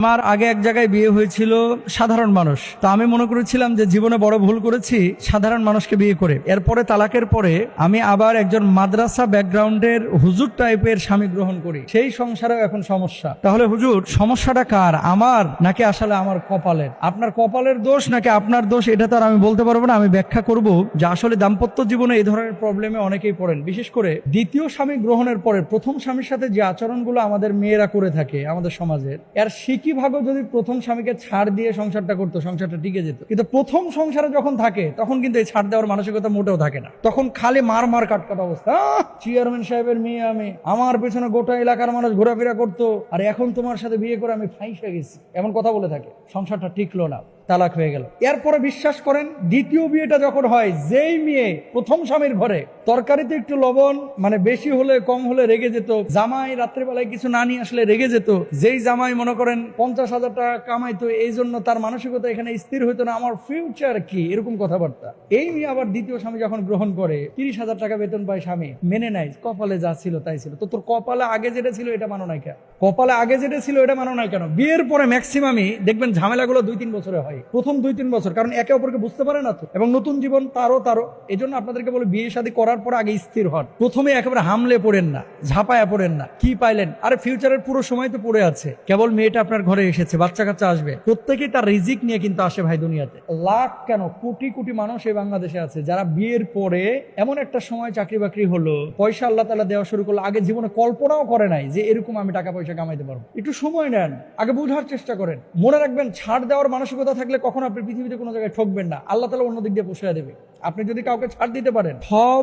আমার আগে এক জায়গায় বিয়ে হয়েছিল সাধারণ মানুষ। তো আমি মনে করেছিলাম যে জীবনে বড় ভুল করেছি, সাধারণ মানুষকে বিয়ে করে। এরপরে তালাকের পরে আমি আবার একজন মাদ্রাসা ব্যাকগ্রাউন্ডের হুজুর টাইপের স্বামী গ্রহণ করি। সেই সংসারেও এখন সমস্যা। তাহলে হুজুর, সমস্যাটা কার? আমার নাকি আসলে আমার কপালের? আপনার কপালের দোষ নাকি আপনার দোষ, এটা তো আর আমি বলতে পারব না। আমি ব্যাখ্যা করব যে আসলে দাম্পত্য জীবনে এই ধরনের প্রবলেমে অনেকেই পড়েন। বিশেষ করে দ্বিতীয় স্বামী গ্রহণের পরে প্রথম স্বামীর সাথে যে আচরণগুলো আমাদের মেয়েরা করে থাকে আমাদের সমাজের এর শিকি ভাগও যদি প্রথম স্বামীকে ছাড় দিয়ে সংসারটা করতো, সংসারটা টিকে যেত? কিন্তু প্রথম সংসারে যখন থাকে, তখন কিন্তু এই ছাড় দেওয়ার মানসিকতা মোটেও থাকে না। তখন খালি মার মার কাট কাট অবস্থা চেয়ারম্যান সাহেবের মেয়ে আমি, আমার পেছনে গোটা এলাকার মানুষ ঘোরাফেরা করতো। আর এখন তোমার সাথে বিয়ে করে আমি ফাইসে গেছি। এমন কথা বলে থাকে। সংসারটা টিকলো না। তালাক হয়ে গেল। এরপরে বিশ্বাস করেন, দ্বিতীয় বিয়েটা যখন হয়, যেই মেয়ে প্রথম স্বামীর ঘরে, তরকারিতে একটু লবণ মানে বেশি হলে কম হলে রেগে যেত, জামাই রাত্রেবেলায় কিছু না নিয়ে আসলে রেগে যেত, যেই জামাই মনে করেন পঞ্চাশ হাজার টাকা কামাইতো, এই জন্য তার মানসিকতা এখানে স্থির হইতো না, আমার ফিউচার কি? এরকম কথাবার্তা। এই মেয়ে আবার দ্বিতীয় স্বামী যখন গ্রহণ করে, তিরিশ হাজার টাকা বেতন পায় স্বামী, মেনে নেয়, কপালে যা ছিল তাই ছিল। তো তোর কপালে আগে যেটা ছিল, এটা মানো নাই কেন? কপালে আগে যেটা ছিল, এটা মানো নাই কেন? বিয়ের পরে ম্যাক্সিমামই দেখবেন ঝামেলাগুলো দুই তিন বছরে হয়। প্রথম দুই তিন বছর, কারণ একে অপরকে বুঝতে পারে না তো। এবং নতুন জীবন তারও তারও। এই জন্য আপনাদেরকে বলে, বিয়ে শাদী করার পর আগে স্থির হন। প্রথমে একেবারে হামলে পড়েন না, ঝাঁপায়া পড়েন না। কি পাইলেন? আরে ফিউচারের পুরো সময় তো পড়ে আছে। কেবল মেয়েটা আপনার ঘরে এসেছে বাচ্চা কাচ্চা আসবে। প্রত্যেকেই তার রিজিক নিয়ে কিন্তু আসে ভাই দুনিয়াতে। লাখ কেন? কোটি কোটি মানুষ এই বাংলাদেশে আছে, যারা বিয়ের পরে এমন একটা সময় চাকরি বাকরি হলো, পয়সা আল্লাহ তালা দেওয়া শুরু করল, আগে জীবনে কল্পনাও করে নাই যে এরকম আমি টাকা পয়সা কামাইতে পারব। একটু সময় নেন, আগে বোঝার চেষ্টা করেন। মনে রাখবেন, ছাড় দেওয়ার মানসিকতা থাকলে কখন আপনি পৃথিবীতে কোনো জায়গায় ঠকবেন না। আল্লাহ তালা অন্য দিক দিয়ে পোষায় দেবে। আপনি যদি কাউকে ছাড় দিতে পারেন, সব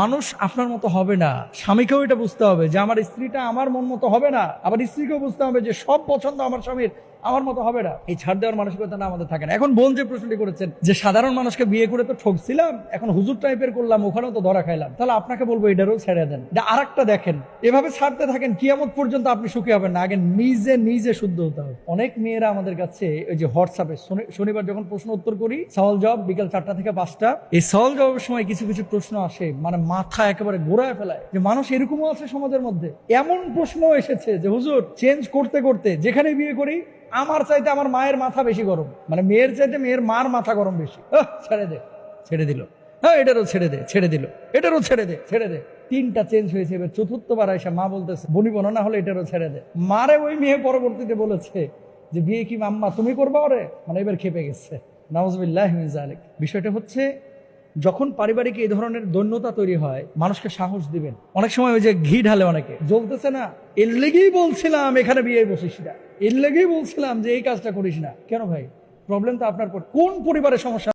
মানুষ আপনার মতো হবে না। স্বামীকেও এটা বুঝতে হবে যে আমার স্ত্রীটা আমার মন মতো হবে না। আবার স্ত্রীকেও বুঝতে হবে যে সব পছন্দ আমার স্বামীর। আমার মতো হবে না। এই ছাড় দেওয়ার মানসিকতা না আমাদের থাকে না। এখন বোন যে প্রশ্নটি করেছেন যে, সাধারণ মানুষকে বিয়ে করে তো ঠকছিলাম, এখন হুজুর টাইপের করলাম, ওখানেও তো ধরা খাইলাম। তাহলে আপনাকে বলব এটারও ছেড়ে দেন। আর একটা দেখেন, এভাবে ছাড়তে থাকেন, কিয়ামত পর্যন্ত আপনি সুখী হবেন না। আগে নিজে নিজে শুদ্ধ হতে হবে। অনেক মেয়েরা আমাদের কাছে ওই যে হোয়াটসঅ্যাপে, শনি- শনিবার যখন প্রশ্ন উত্তর করি, সওয়াল জবাব বিকেল চারটা থেকে পাঁচটা, এই সওয়াল জবাবের সময় কিছু কিছু প্রশ্ন আসে মানে মাথা একেবারে ঘোরায় ফেলায় যে, মানুষ এরকমও আছে সমাজের মধ্যে? এমন প্রশ্ন এসেছে যে, হুজুর চেঞ্জ করতে করতে যেখানে বিয়ে করি আমার চাইতে আমার মায়ের মাথা বেশি গরম। মানে মেয়ের চাইতে মেয়ের মার মাথা গরম বেশি। ছেড়ে দে, ছেড়ে দিল। হ্যাঁ এটারও ছেড়ে দে, ছেড়ে দিল। এটারও ছেড়ে দে ছেড়ে দে। তিনটা চেঞ্জ হয়েছে, এবার চতুর্থবার এসে মা বলতেছে, বনি বোন, না হলে এটারও ছেড়ে দে। মারে ওই মেয়ে পরবর্তীতে বলেছে যে, বিয়ে কি মাম্মা, তুমি করবা ওরে? মানে এবার খেপে গেছে। জালেক বিষয়টা হচ্ছে যখন পারিবারিক এই ধরনের দৈন্যতা তৈরি হয়, মানুষকে সাহস দিবেন। অনেক সময় ওই যে ঘি ঢালে অনেকে। জ্বলতেছে না। এর লেগেই বলছিলাম, এখানে বিয়ে বসিস না। এর লেগেই বলছিলাম যে, এই কাজটা করিস না। কেন ভাই? প্রবলেম তো আপনার কোন পরিবারের সমস্যা?